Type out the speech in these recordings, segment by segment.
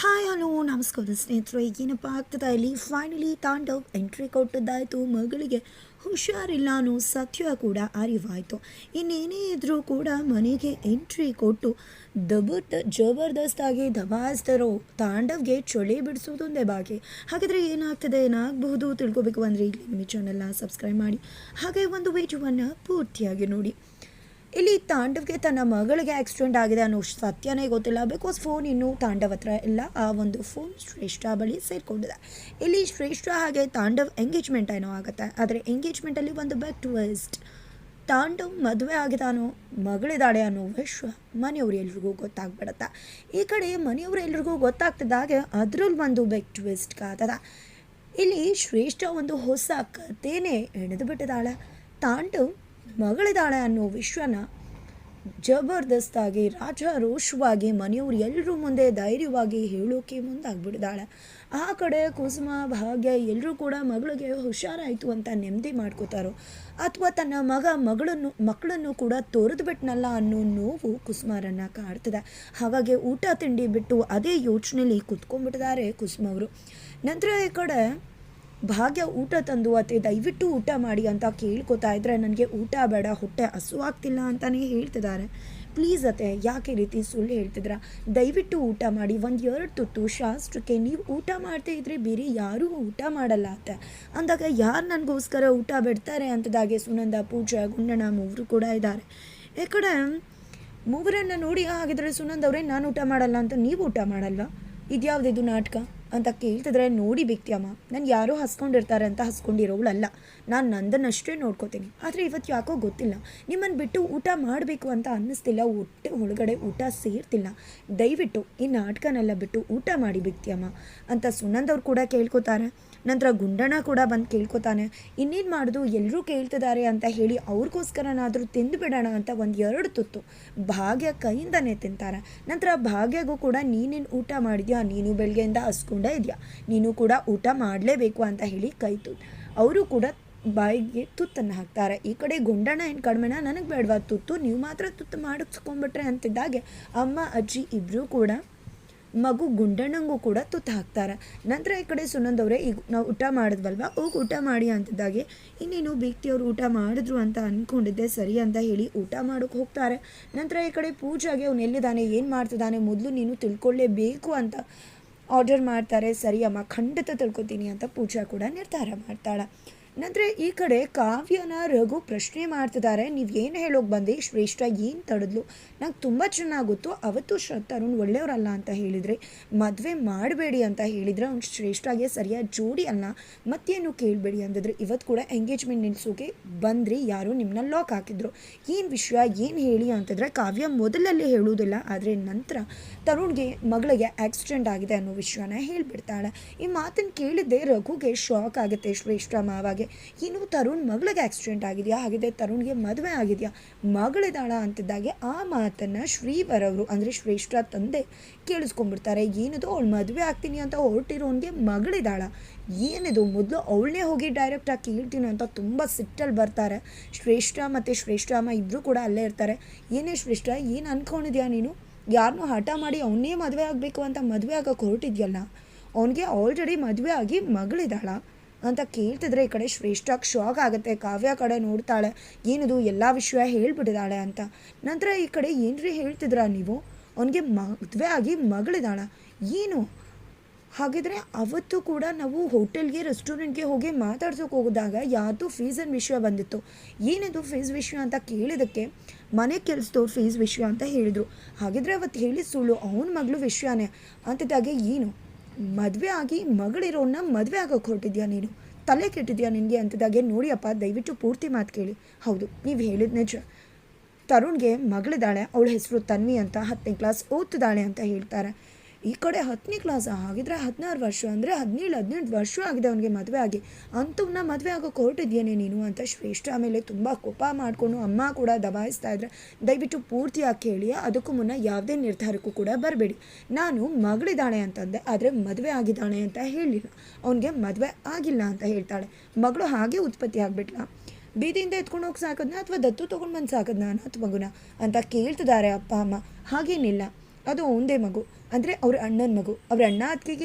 Hi, hello, ನಮಸ್ಕಾರ ಸ್ನೇಹಿತರು. ಈಗೇನಪ್ಪ ಆಗ್ತದೆ ಇಲ್ಲಿ ಫೈನಲಿ ತಾಂಡವ್ ಎಂಟ್ರಿ ಕೊಟ್ಟದ್ದಾಯಿತು. ಮಗಳಿಗೆ ಹುಷಾರಿಲ್ಲ ಅನ್ನೋ ಸತ್ಯ ಕೂಡ ಅರಿವಾಯಿತು. ಇನ್ನೇನೇ ಇದ್ರೂ ಕೂಡ ಮನೆಗೆ ಎಂಟ್ರಿ ಕೊಟ್ಟು ದಬರ್ದ ಜಬರ್ದಸ್ತಾಗಿ ದಬಾಯಿಸ್ತಾರೋ ತಾಂಡವ್ಗೆ ಚೊಳೆ ಬಿಡಿಸೋದೊಂದೇ ಬಾಕಿ ಹಾಗಾದರೆ ಏನಾಗ್ತದೆ? ಏನಾಗಬಹುದು? ತಿಳ್ಕೊಬೇಕು ಅಂದರೆ ಇಲ್ಲಿ ನಿಮ್ಮ ಚಾನಲ್ನ ಸಬ್ಸ್ಕ್ರೈಬ್ ಮಾಡಿ. ಹಾಗೆ ಒಂದು ವಿಡಿಯೋವನ್ನು ಪೂರ್ತಿಯಾಗಿ ನೋಡಿ. ಇಲ್ಲಿ ತಾಂಡವ್ಗೆ ತನ್ನ ಮಗಳಿಗೆ ಆಕ್ಸಿಡೆಂಟ್ ಆಗಿದೆ ಅನ್ನೋ ಸತ್ಯನೇ ಗೊತ್ತಿಲ್ಲ. ಬಿಕಾಸ್ ಫೋನ್ ಇನ್ನೂ ತಾಂಡವ್ ಹತ್ರ ಇಲ್ಲ. ಆ ಒಂದು ಫೋನ್ ಶ್ರೇಷ್ಠ ಬಳಿ ಸೇರಿಕೊಂಡಿದೆ. ಇಲ್ಲಿ ಶ್ರೇಷ್ಠ ಹಾಗೆ ತಾಂಡವ್ ಎಂಗೇಜ್ಮೆಂಟ್ ಏನೋ ಆಗುತ್ತೆ. ಆದರೆ ಎಂಗೇಜ್ಮೆಂಟಲ್ಲಿ ಒಂದು ಬೆಕ್ ಟ್ವಿಸ್ಟ್ ತಾಂಡವ್ ಮದುವೆ ಆಗಿದಾನೋ ಮಗಳಿದ್ದಾಳೆ ಅನ್ನೋ ವಿಶ್ವ ಮನೆಯವ್ರು ಎಲ್ರಿಗೂ ಗೊತ್ತಾಗ್ಬಿಡತ್ತೆ. ಈ ಕಡೆ ಮನೆಯವ್ರು ಎಲ್ರಿಗೂ ಗೊತ್ತಾಗ್ತಿದ್ದಾಗೆ ಅದ್ರಲ್ಲಿ ಒಂದು ಬೆಕ್ ಟ್ವಿಸ್ಟ್ ಕಾತದ. ಇಲ್ಲಿ ಶ್ರೇಷ್ಠ ಒಂದು ಹೊಸ ಕಥೆನೇ ಎಣೆದು ಬಿಟ್ಟಿದ್ದಾಳೆ. ತಾಂಡವ್ ಮಗಳಿದ್ದಾಳೆ ಅನ್ನೋ ವಿಶ್ವನ ಜಬರ್ದಸ್ತಾಗಿ ರಾಜಾರೋಷವಾಗಿ ಮನೆಯವ್ರು ಎಲ್ಲರೂ ಮುಂದೆ ಧೈರ್ಯವಾಗಿ ಹೇಳೋಕೆ ಮುಂದಾಗ್ಬಿಡ್ದಾಳೆ ಆ ಕಡೆ ಕುಸುಮ, ಭಾಗ್ಯ ಎಲ್ಲರೂ ಕೂಡ ಮಗಳಿಗೆ ಹುಷಾರಾಯಿತು ಅಂತ ನೆಮ್ಮದಿ ಮಾಡ್ಕೋತಾರೋ? ಅಥವಾ ತನ್ನ ಮಗ ಮಗಳನ್ನು, ಮಕ್ಕಳನ್ನು ಕೂಡ ತೊರೆದು ಬಿಟ್ನಲ್ಲ ಅನ್ನೋ ನೋವು ಕುಸುಮರನ್ನು ಕಾಡ್ತದೆ. ಹಾಗಾಗಿ ಊಟ, ತಿಂಡಿ ಬಿಟ್ಟು ಅದೇ ಯೋಚನೆಯಲ್ಲಿ ಕುತ್ಕೊಂಡ್ಬಿಟ್ಟಿದ್ದಾರೆ ಕುಸುಮವರು ನಂತರ ಈ ಕಡೆ ಭಾಗ್ಯ ಊಟ ತಂದು ಅತ್ತೆ, ದಯವಿಟ್ಟು ಊಟ ಮಾಡಿ ಅಂತ ಕೇಳ್ಕೊತಾ ಇದ್ರೆ ನನಗೆ ಊಟ ಬೇಡ, ಹೊಟ್ಟೆ ಹಸುವಾಗ್ತಿಲ್ಲ ಅಂತಲೇ ಹೇಳ್ತಿದ್ದಾರೆ. ಪ್ಲೀಸ್ ಅತ್ತೆ, ಯಾಕೆ ರೀತಿ ಸುಳ್ಳು ಹೇಳ್ತಿದ್ರ ದಯವಿಟ್ಟು ಊಟ ಮಾಡಿ, ಒಂದು ಎರಡು ತುತ್ತು ಶಾಸ್ತ್ರಕ್ಕೆ ನೀವು ಊಟ ಮಾಡ್ತಾ ಇದ್ರೆ ಬೇರೆ ಯಾರೂ ಊಟ ಮಾಡಲ್ಲ ಅತ್ತೆ. ಅಂದಾಗ ಯಾರು ನನಗೋಸ್ಕರ ಊಟ ಬಿಡ್ತಾರೆ ಅಂತದಾಗೆ ಸುನಂದ, ಪೂಜಾ, ಗುಂಡಣ್ಣ ಮೂವರು ಕೂಡ ಇದ್ದಾರೆ. ಈ ಕಡೆ, ಮೂವರನ್ನು ನೋಡಿ ಹಾಗಿದ್ರೆ ಸುನಂದ ಅವರೇ, ನಾನು ಊಟ ಮಾಡಲ್ಲ ಅಂತ ನೀವು ಊಟ ಮಾಡಲ್ವಾ? ಇದ್ಯಾವುದಿದು ನಾಟಕ? ಅಂತ ಕೇಳ್ತಿದ್ರೆ ನೋಡಿ ಅಮ್ಮ ನಾನು ಯಾರೋ ಹಸ್ಕೊಂಡಿರ್ತಾರೆ ಅಂತ ಹಸ್ಕೊಂಡಿರೋಳಲ್ಲ ನಾನು ನಂದನಷ್ಟೇ ನೋಡ್ಕೋತೀನಿ. ಆದರೆ ಇವತ್ತು ಯಾಕೋ ಗೊತ್ತಿಲ್ಲ. ನಿಮ್ಮನ್ನು ಬಿಟ್ಟು ಊಟ ಮಾಡಬೇಕು ಅಂತ ಅನ್ನಿಸ್ತಿಲ್ಲ. ಒಟ್ಟು ಒಳಗಡೆ ಊಟ ಸೇರ್ತಿಲ್ಲ. ದಯವಿಟ್ಟು ಈ ನಾಟಕನೆಲ್ಲ ಬಿಟ್ಟು ಊಟ ಮಾಡಿ ಅಮ್ಮ ಅಂತ ಸುನಂದವ್ರು ಕೂಡ ಕೇಳ್ಕೊತಾರೆ. ನಂತರ ಗುಂಡಣ್ಣ ಕೂಡ ಬಂದು ಕೇಳ್ಕೊತಾನೆ, ಇನ್ನೇನು ಮಾಡೋದು? ಎಲ್ಲರೂ ಕೇಳ್ತಿದ್ದಾರೆ ಅಂತ ಹೇಳಿ ಅವ್ರಿಗೋಸ್ಕರನಾದರೂ ತಿಂದು ಬಿಡೋಣ ಅಂತ ಒಂದು ಎರಡು ತುತ್ತು. ಭಾಗ್ಯ ಕೈಯಿಂದನೇ ತಿಂತಾರೆ. ನಂತರ ಭಾಗ್ಯಗೂ ಕೂಡ ನೀನೇನು ಊಟ ಮಾಡಿದ್ಯಾ? ನೀನು ಬೆಳಗ್ಗೆಯಿಂದ ಹಸ್ಕೊಂಡೇ ಇದೆಯಾ? ನೀನು ಕೂಡ ಊಟ ಮಾಡಲೇಬೇಕು ಅಂತ ಹೇಳಿ ಕೈ ತುತ್ತು ಅವರು ಕೂಡ ಬಾಯಿಗೆ ತುತ್ತನ್ನು ಹಾಕ್ತಾರೆ. ಈ ಕಡೆ ಗುಂಡಣ್ಣ ಏನು ಕಡಿಮೆನ? ನನಗೆ ಬೇಡವಾ ತುತ್ತು? ನೀವು ಮಾತ್ರ ತುತ್ತು ಮಾಡಿಸ್ಕೊಂಡ್ಬಿಟ್ರೆ ಅಂತಿದ್ದಾಗೆ. ಅಮ್ಮ, ಅಜ್ಜಿ ಇಬ್ಬರೂ ಕೂಡ ಮಗು ಗುಂಡಣ್ಣಂಗೂ ಕೂಡ ತುತ್ತು ಹಾಕ್ತಾರೆ. ನಂತರ ಈ ಕಡೆ ಸುನಂದವ್ರೆ ಈಗ ನಾವು ಊಟ ಮಾಡಿದ್ವಲ್ವ? ಹೋಗಿ ಊಟ ಮಾಡಿ ಅಂತಿದ್ದಾಗೆ. ಇನ್ನೇನು ಬೀಗ್ತಿಯವರು ಊಟ ಮಾಡಿದ್ರು ಅಂತ ಅಂದ್ಕೊಂಡಿದ್ದೆ ಸರಿ ಅಂತ ಹೇಳಿ ಊಟ ಮಾಡೋಕೆ ಹೋಗ್ತಾರೆ. ನಂತರ ಈ ಕಡೆ ಪೂಜಾಗೆ ಅವನು ಎಲ್ಲಿದ್ದಾನೆ? ಏನು ಮಾಡ್ತಿದ್ದಾನೆ? ಮೊದಲು ನೀನು ತಿಳ್ಕೊಳ್ಳೇಬೇಕು ಅಂತ ಆರ್ಡರ್ ಮಾಡ್ತಾರೆ ಸರಿ ಅಮ್ಮ ಖಂಡಿತ ತಿಳ್ಕೊತೀನಿ ಅಂತ ಪೂಜಾ ಕೂಡ ನಿರ್ಧಾರ ಮಾಡ್ತಾಳೆ. ನಂತರ ಈ ಕಡೆ ಕಾವ್ಯನ ರಘು ಪ್ರಶ್ನೆ ಮಾಡ್ತಿದ್ದಾರೆ ನೀವು ಏನು ಹೇಳೋಕೆ ಬಂದೆ? ಶ್ರೇಷ್ಠ ಏನು ತಡೆದ್ಲು? ನಂಗೆ ತುಂಬ ಚೆನ್ನಾಗುತ್ತೋ. ಗೊತ್ತು ಅವತ್ತು ತರುಣ್ ಒಳ್ಳೆಯವರಲ್ಲ ಅಂತ ಹೇಳಿದರೆ, ಮದುವೆ ಮಾಡಬೇಡಿ ಅಂತ ಹೇಳಿದರೆ ಅವ್ನು ಶ್ರೇಷ್ಠಗೆ ಸರಿಯಾಗಿ ಜೋಡಿ ಅಲ್ಲ, ಮತ್ತೇನು ಕೇಳಬೇಡಿ ಅಂದಿದ್ರೆ. ಇವತ್ತು ಕೂಡ ಎಂಗೇಜ್ಮೆಂಟ್ ನಿಲ್ಲಿಸೋಕೆ ಬಂದ್ರಿ. ಯಾರು ನಿಮ್ಮನ್ನ ಲಾಕ್ ಹಾಕಿದ್ರು. ಏನು ವಿಷಯ, ಏನು ಹೇಳಿ ಅಂತಂದರೆ, ಕಾವ್ಯ ಮೊದಲಲ್ಲಿ ಹೇಳುವುದಿಲ್ಲ, ಆದರೆ ನಂತರ ತರುಣ್ಗೆ ಮಗಳಿಗೆ ಆಕ್ಸಿಡೆಂಟ್ ಆಗಿದೆ ಅನ್ನೋ ವಿಷಯನ ಹೇಳಿಬಿಡ್ತಾಳೆ. ಈ ಮಾತನ್ನು ಕೇಳಿದ್ದೆ ರಘುಗೆ ಶಾಕ್ ಆಗುತ್ತೆ ಶ್ರೇಷ್ಠ ಮಾವಾಗೆ. ಇನ್ನು ತರುಣ್ ಮಗಳಿಗೆ ಆಕ್ಸಿಡೆಂಟ್ ಆಗಿದೆಯಾ? ಹಾಗಿದೆ ತರುಣ್ಗೆ ಮದುವೆ ಆಗಿದೆಯಾ? ಮಗಳಿದಾಳ ಅಂತಿದ್ದಾಗೆ ಆ ಮಾತನ್ನು ಶ್ರೀವರವರು ಅಂದರೆ ಶ್ರೇಷ್ಠ ತಂದೆ ಕೇಳಿಸ್ಕೊಂಡ್ಬಿಡ್ತಾರೆ. ಏನಿದು ಅವಳು ಮದುವೆ ಆಗ್ತೀನಿ ಅಂತ ಹೊರಟಿರೋನ್ಗೆ ಮಗಳಿದಾಳ ಏನಿದು? ಮೊದಲು ಅವಳನ್ನೇ ಹೋಗಿ ಡೈರೆಕ್ಟಾಗಿ ಕೇಳ್ತೀನಿ ಅಂತ ತುಂಬ ಸಿಟ್ಟಲ್ಲಿ ಬರ್ತಾರೆ. ಶ್ರೇಷ್ಠ ಮತ್ತು ಶ್ರೇಷ್ಠ ಅಮ್ಮ ಇಬ್ಬರು ಕೂಡ ಅಲ್ಲೇ ಇರ್ತಾರೆ. ಏನೇ ಶ್ರೇಷ್ಠ, ಏನು ಅಂದ್ಕೊಂಡಿದ್ಯಾ ನೀನು? ಯಾರನ್ನೂ ಹಠ ಮಾಡಿ ಅವನೇ ಮದುವೆ ಆಗಬೇಕು ಅಂತ ಮದುವೆ ಆಗೋಕೆ ಹೊರಟಿದ್ಯಲ್ಲ? ಅವನಿಗೆ ಆಲ್ರೆಡಿ ಮದುವೆ ಆಗಿ ಮಗಳಿದಾಳ ಅಂತ ಕೇಳ್ತಿದ್ರೆ ಈ ಕಡೆ ಶ್ರೇಷ್ಠಾಗಿ ಶಾಕ್ ಆಗುತ್ತೆ, ಕಾವ್ಯ ಕಡೆ ನೋಡ್ತಾಳೆ, ಏನಿದು ಎಲ್ಲ ವಿಷಯ ಹೇಳ್ಬಿಟ್ಟಿದ್ದಾಳೆ ಅಂತ. ನಂತರ ಈ ಕಡೆ ಏನ್ರಿ ಹೇಳ್ತಿದ್ರ ನೀವು? ಅವನಿಗೆ ಮದುವೆ ಆಗಿ ಮಗಳಿದ್ದಾಳ ಏನು? ಹಾಗಿದ್ರೆ ಅವತ್ತು ಕೂಡ ನಾವು ಹೋಟೆಲ್ಗೆ, ರೆಸ್ಟೋರೆಂಟ್ಗೆ ಹೋಗಿ ಮಾತಾಡ್ಸೋಕೆ ಹೋಗಿದಾಗ ಯಾವುದು ಫೀಸಿನ ವಿಷಯ ಬಂದಿತ್ತು. ಏನಿದು ಫೀಸ್ ವಿಷಯ ಅಂತ ಕೇಳಿದಕ್ಕೆ ಮನೆ ಕೆಲಸದವ್ರು ಫೀಸ್ ವಿಷಯ ಅಂತ ಹೇಳಿದರು. ಹಾಗಿದ್ರೆ ಅವತ್ತು ಹೇಳಿ ಸುಳ್ಳು, ಅವನ ಮಗಳು ವಿಷಯನೇ. ಅಂತಿದ್ದಾಗೆ ಏನು? ಮದುವೆ ಆಗಿ ಮಗಳಿರೋನ್ನ ಮದುವೆ ಆಗೋಕೆ ಹೊರಟಿದ್ಯಾ ನೀನು? ತಲೆ ಕೆಟ್ಟಿದ್ಯಾ ನಿನಗೆ ಅಂತದಾಗೆ ನೋಡಿಯಪ್ಪ, ದಯವಿಟ್ಟು ಪೂರ್ತಿ ಮಾತು ಕೇಳಿ. ಹೌದು, ನೀವು ಹೇಳಿದ ನಿಜ. ತರುಣ್ಗೆ ಮಗಳಿದ್ದಾಳೆ, ಅವಳ ಹೆಸರು ತನ್ವಿ ಅಂತ ಹತ್ತನೇ ಕ್ಲಾಸ್ ಓದ್ತಿದ್ದಾಳೆ ಅಂತ ಹೇಳ್ತಾರೆ. ಈ ಕಡೆ ಹತ್ತನೇ ಕ್ಲಾಸ್ ಆಗಿದ್ರೆ ಹದಿನಾರು ವರ್ಷ ಅಂದರೆ ಹದಿನೇಳು, ಹದಿನೆಂಟು ವರ್ಷ ಆಗಿದೆ ಅವನಿಗೆ ಮದುವೆ ಆಗಿ. ಅಂತವ್ನ ಮದುವೆ ಆಗೋಕೆ ಹೊರಟಿದ್ಯೇನೆ ನೀನು ಅಂತ ಶ್ರೇಷ್ಠ ಆಮೇಲೆ ತುಂಬ ಕೋಪ ಮಾಡಿಕೊಂಡು ಅಮ್ಮ ಕೂಡ ದಬಾಯಿಸ್ತಾ ಇದ್ರೆ, ದಯವಿಟ್ಟು ಪೂರ್ತಿಯಾಗಿ ಕೇಳಿ ಅದಕ್ಕೂ ಮುನ್ನ ಯಾವುದೇ ನಿರ್ಧಾರಕ್ಕೂ ಕೂಡ ಬರಬೇಡಿ. ನಾನು ಮಗಳಿದ್ದಾಳೆ ಅಂತಂದೆ, ಆದರೆ ಮದುವೆ ಆಗಿದ್ದಾಳೆ ಅಂತ ಹೇಳಿಲ್ಲ. ಅವನಿಗೆ ಮದುವೆ ಆಗಿಲ್ಲ ಅಂತ ಹೇಳ್ತಾಳೆ. ಮಗಳು ಹಾಗೆ ಉತ್ಪತ್ತಿ ಆಗಿಬಿಟ್ಲ? ಬೀದಿಯಿಂದ ಎತ್ಕೊಂಡು ಹೋಗಿ ಸಾಕದ್ನ ಅಥವಾ ದತ್ತು ತೊಗೊಂಡು ಬಂದು ಸಾಕದ್ನ ಅನಾಥ ಮಗುನ? ಅಂತ ಕೇಳ್ತಿದ್ದಾರೆ ಅಪ್ಪ, ಅಮ್ಮ. ಹಾಗೇನಿಲ್ಲ. ಅದು ಒಂದೇ ಮಗು. ಅಂದರೆ ಅವ್ರ ಅಣ್ಣನ ಮಗು. ಅವ್ರ ಅಣ್ಣ ಅದಕ್ಕೆ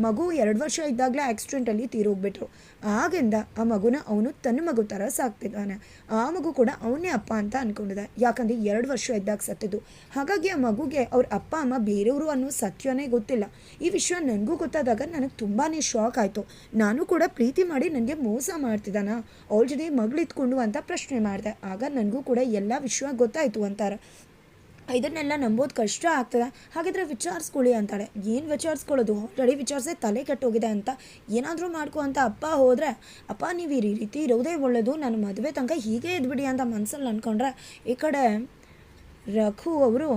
ಮಗು ಎರಡು ವರ್ಷ ಇದ್ದಾಗಲೇ ಆಕ್ಸಿಡೆಂಟಲ್ಲಿ ತೀರೋಗ್ಬಿಟ್ರು. ಆಗಿಂದ ಆ ಮಗುನ ಅವನು ತನ್ನ ಮಗು ಥರ ಸಾಕ್ತಿದ್ದಾನೆ. ಆ ಮಗು ಕೂಡ ಅವನೇ ಅಪ್ಪ ಅಂತ ಅಂದ್ಕೊಂಡಿದ್ದ ಯಾಕಂದರೆ ಎರಡು ವರ್ಷ ಇದ್ದಾಗ ಸತ್ತಿದ್ದು. ಹಾಗಾಗಿ ಆ ಮಗುಗೆ ಅವ್ರ ಅಪ್ಪ, ಅಮ್ಮ ಬೇರೆಯವರು ಅನ್ನೋ ಸತ್ಯನೇ ಗೊತ್ತಿಲ್ಲ. ಈ ವಿಷಯ ನನಗೂ ಗೊತ್ತಾದಾಗ ನನಗೆ ತುಂಬಾ ಶಾಕ್ ಆಯಿತು. ನಾನು ಕೂಡ ಪ್ರೀತಿ ಮಾಡಿ ನನಗೆ ಮೋಸ ಮಾಡ್ತಿದ್ದಾನ? ಜೊತೆ ಮಗಳಿತ್ಕೊಂಡು ಅಂತ ಪ್ರಶ್ನೆ ಮಾಡಿದೆ. ಆಗ ನನಗೂ ಕೂಡ ಎಲ್ಲ ವಿಷಯ ಗೊತ್ತಾಯಿತು ಅಂತಾರೆ. ಇದನ್ನೆಲ್ಲ ನಂಬೋದು ಕಷ್ಟ ಆಗ್ತದೆ. ಹಾಗಿದ್ರೆ ವಿಚಾರಿಸ್ಕೊಳ್ಳಿ ಅಂತಾಳೆ. ಏನು ವಿಚಾರಿಸ್ಕೊಳ್ಳೋದು? ಆಲ್ರೆಡಿ ವಿಚಾರಿಸೇ ತಲೆ ಕೆಟ್ಟೋಗಿದೆ ಅಂತ ಏನಾದರೂ ಮಾಡ್ಕೊ ಅಂತ ಅಪ್ಪ ಹೋದರೆ, ಅಪ್ಪ, ನೀವು ಈ ರೀತಿ ಇರೋದೇ ಒಳ್ಳೆಯದು ನನ್ನ ಮದುವೆ ತನಕ ಹೀಗೆ ಇದ್ಬಿಡಿ ಅಂತ ಮನಸ್ಸಲ್ಲಿ ಅಂದ್ಕೊಂಡ್ರೆ ಈ ಕಡೆ ರಘು ಅವರು,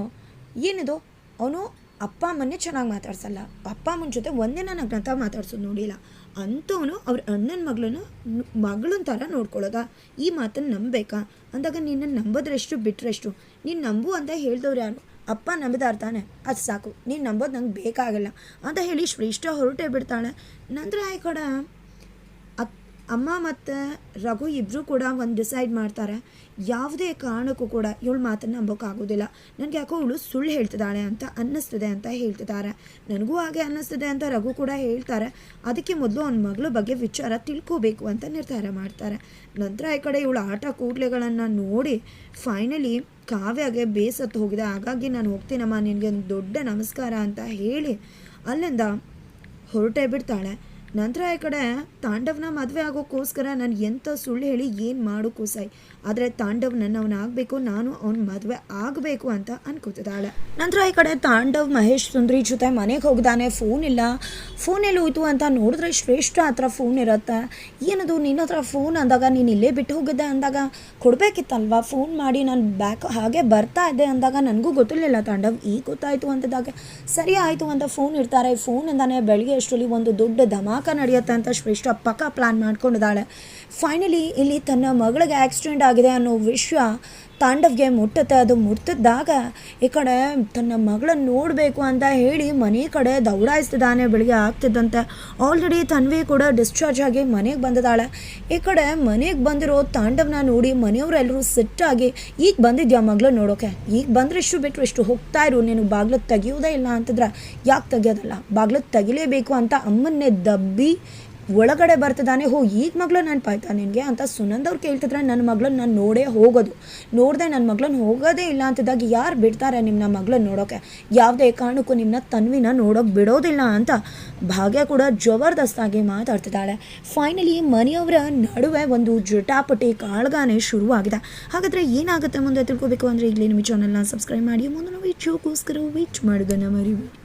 ಏನಿದು? ಅವನು ಅಪ್ಪ ಅಮ್ಮನ್ನೇ ಚೆನ್ನಾಗಿ ಮಾತಾಡ್ಸಲ್ಲ. ಅಪ್ಪ ಅಮ್ಮನ ಜೊತೆ ಒಂದೇ ನನ್ನ ಗ್ರಂಥ ಮಾತಾಡ್ಸೋದು ನೋಡಿಲ್ಲ. ಅಂಥವನು ಅವ್ರ ಅಣ್ಣನ ಮಗಳನ್ನ ಮಗಳನ್ನ ಥರ ನೋಡ್ಕೊಳ್ಳೋದಾ? ಈ ಮಾತನ್ನು ನಂಬೇಕಾ ಅಂದಾಗ ನಿನ್ನ ನಂಬೋದ್ರೆಷ್ಟು ಬಿಟ್ಟರೆಷ್ಟು ನೀನು ನಂಬು ಅಂತ ಹೇಳ್ದವ್ರು ಯಾರು? ಅಪ್ಪ ನಂಬಿದಾರ್ತಾನೆ ಅದು ಸಾಕು. ನೀನು ನಂಬೋದು ನಂಗೆ ಬೇಕಾಗಲ್ಲ. ಅಂತ ಹೇಳಿ ಶ್ರೇಷ್ಠ ಹೊರಟೇ ಬಿಡ್ತಾಳೆ. ನಂತರ ಈ ಕಡೆ ಅಕ್ ಅಮ್ಮ ಮತ್ತು ರಘು ಇಬ್ಬರು ಕೂಡ ಒಂದು ಡಿಸೈಡ್ ಮಾಡ್ತಾರೆ. ಯಾವುದೇ ಕಾರಣಕ್ಕೂ ಕೂಡ ಇವಳು ಮಾತನ್ನು ನಂಬೋಕ್ಕಾಗೋದಿಲ್ಲ. ನನಗೆ ಯಾಕೋ ಇವಳು ಸುಳ್ಳು ಹೇಳ್ತಿದ್ದಾಳೆ ಅಂತ ಅನ್ನಿಸ್ತಿದೆ ಅಂತ ಹೇಳ್ತಿದ್ದಾರೆ. ನನಗೂ ಹಾಗೆ ಅನ್ನಿಸ್ತಿದೆ ಅಂತ ರಘು ಕೂಡ ಹೇಳ್ತಾರೆ. ಅದಕ್ಕೆ ಮೊದಲು ಅವನ ಮಗಳ ಬಗ್ಗೆ ವಿಚಾರ ತಿಳ್ಕೋಬೇಕು ಅಂತ ನಿರ್ಧಾರ ಮಾಡ್ತಾರೆ. ನಂತರ ಈ ಕಡೆ ಇವಳು ಆಟ ಕೂಡ್ಲೆಗಳನ್ನು ನೋಡಿ ಫೈನಲಿ ಕಾವ್ಯಾಗೆ ಬೇಸತ್ತು ಹೋಗಿದೆ. ಹಾಗಾಗಿ ನಾನು ಹೋಗ್ತೀನಮ್ಮ, ನಿನಗೆ ಒಂದು ದೊಡ್ಡ ನಮಸ್ಕಾರ ಅಂತ ಹೇಳಿ ಅಲ್ಲಿಂದ ಹೊರಟೇ ಬಿಡ್ತಾಳೆ. ನಂತರ ಈ ಕಡೆ ತಾಂಡವನ ಮದುವೆ ಆಗೋಕ್ಕೋಸ್ಕರ ನಾನು ಎಂಥ ಸುಳ್ಳು ಹೇಳಿ ಏನು ಮಾಡೋಕ್ಕೂ ಸಾಯ್ ಆದರೆ ತಾಂಡವ್ ಆಗಬೇಕು, ನಾನು ಅವನ ಮದುವೆ ಆಗಬೇಕು ಅಂತ ಅನ್ಕೋತಿದ್ದಾಳೆ. ನಂತರ ಈ ಕಡೆ ತಾಂಡವ್ ಮಹೇಶ್ ಸುಂದ್ರಿ ಜೊತೆ ಮನೆಗೆ ಹೋಗ್ದಾನೆ ಫೋನ್ ಇಲ್ಲ. ಫೋನ್ ಹೋಯ್ತು ಅಂತ ನೋಡಿದ್ರೆ ಶ್ರೇಷ್ಠ ಹತ್ರ ಫೋನ್ ಇರುತ್ತೆ. ಏನದು ನಿನ್ನ ಹತ್ರ ಫೋನ್ ಅಂದಾಗ, ನೀನು ಇಲ್ಲೇ ಬಿಟ್ಟು ಹೋಗಿದ್ದೆ ಅಂದಾಗ? ಕೊಡಬೇಕಿತ್ತಲ್ವಾ? ಫೋನ್ ಮಾಡಿ ನಾನು ಬ್ಯಾಕ್ ಹಾಗೆ ಬರ್ತಾ ಇದ್ದೆ ಅಂದಾಗ ನನಗೂ ಗೊತ್ತಿರಲಿಲ್ಲ ತಾಂಡವ್, ಈಗ ಗೊತ್ತಾಯಿತು ಅಂತದಾಗ ಸರಿ ಆಯಿತು ಅಂತ ಫೋನ್ ಇರ್ತಾರೆ ಫೋನಿಂದಾನೆ ಬೆಳಿಗ್ಗೆ ಅಷ್ಟರಲ್ಲಿ ಒಂದು ದೊಡ್ಡ ಧಮಾಕ ನಡೆಯುತ್ತೆ ಅಂತ ಶ್ರೇಷ್ಠ ಪಕ್ಕ ಪ್ಲ್ಯಾನ್ ಮಾಡ್ಕೊಂಡಿದ್ದಾಳೆ. ಫೈನಲಿ ಇಲ್ಲಿ ತನ್ನ ಮಗಳಿಗೆ ಆಕ್ಸಿಡೆಂಟ್ ಆಗಿದೆ ಅನ್ನೋ ವಿಷಯ ತಾಂಡವ್ಗೆ ಮುಟ್ಟುತ್ತೆ, ಅದು ಮುಟ್ಟಿದ್ದಾಗ ಈ ಕಡೆ ತನ್ನ ಮಗಳನ್ನ ನೋಡಬೇಕು ಅಂತ ಹೇಳಿ ಮನೆ ಕಡೆ ದೌಡಾಯಿಸ್ತಿದ್ದಾನೆ, ಬೆಳಿಗ್ಗೆ ಆಗ್ತಿದ್ದಂತೆ. ಆಲ್ರೆಡಿ ತನ್ವಿ ಕೂಡ ಡಿಸ್ಚಾರ್ಜ್ ಆಗಿ ಮನೆಗೆ ಬಂದಿದ್ದಾಳೆ. ಈ ಕಡೆ ಮನೆಗೆ ಬಂದಿರೋ ತಾಂಡವ್ನ ನೋಡಿ ಮನೆಯವರೆಲ್ಲರೂ ಸಿಟ್ಟಾಗಿ, ಈಗ ಬಂದಿದ್ಯಾ ಮಗಳನ್ನ ನೋಡೋಕೆ? ಈಗ ಬಂದರೆ ಇಷ್ಟು ಬಿಟ್ಟರು ಇಷ್ಟು ಹೋಗ್ತಾ ಇರು, ನೀನು ಬಾಗ್ಲು ತೆಗಿಯೋದೇ ಇಲ್ಲ ಅಂತಂದ್ರೆ, ಯಾಕೆ ತೆಗಿಯೋದಲ್ಲ? ಬಾಗ್ಲು ತೆಗಿಲೇಬೇಕು ಅಂತ ಅಮ್ಮನ್ನೇ ದಬ್ಬಿ ಒಳಗಡೆ ಬರ್ತಿದ್ದಾನೆ, ಹೋ, ಈಗ ಮಗಳು ನೆನಪಾಯ್ತಾ ನಿನಗೆ ಅಂತ ಸುನಂದ್ ಅವ್ರು ಕೇಳ್ತಿದ್ರೆ ನನ್ನ ಮಗಳನ್ನ ನಾನು ನೋಡೇ ಹೋಗೋದು. ನೋಡದೆ ನನ್ನ ಮಗಳನ್ನ ಹೋಗೋದೇ ಇಲ್ಲ ಅಂತಿದ್ದಾಗ ಯಾರು ಬಿಡ್ತಾರೆ ನಿಮ್ಮನ್ನ ಮಗಳನ್ನ ನೋಡೋಕೆ? ಯಾವುದೇ ಕಾರಣಕ್ಕೂ ನಿಮ್ಮನ್ನ ತನ್ವಿನ ನೋಡೋಕೆ ಬಿಡೋದಿಲ್ಲ ಅಂತ ಭಾಗ್ಯ ಕೂಡ ಜಬರ್ದಸ್ತಾಗಿ ಮಾತಾಡ್ತಿದ್ದಾಳೆ. ಫೈನಲಿ ಮನೆಯವರ ನಡುವೆ ಒಂದು ಜಟಾಪಟಿ ಕಾಳ್ಗಾನೆ ಶುರುವಾಗಿದೆ. ಹಾಗಾದರೆ ಏನಾಗುತ್ತೆ ಮುಂದೆ ತಿಳ್ಕೋಬೇಕು ಅಂದರೆ ಇಲ್ಲಿ ನಿಮ್ಮ ಚಾನಲ್ನ ಸಬ್ಸ್ಕ್ರೈಬ್ ಮಾಡಿ. ಮುಂದೆ ನಾವು ವಿಡಿಯೋಗೋಸ್ಕರ ವೇಟ್ ಮಾಡೋದನ್ನು ಮರಿಬೇಡಿ.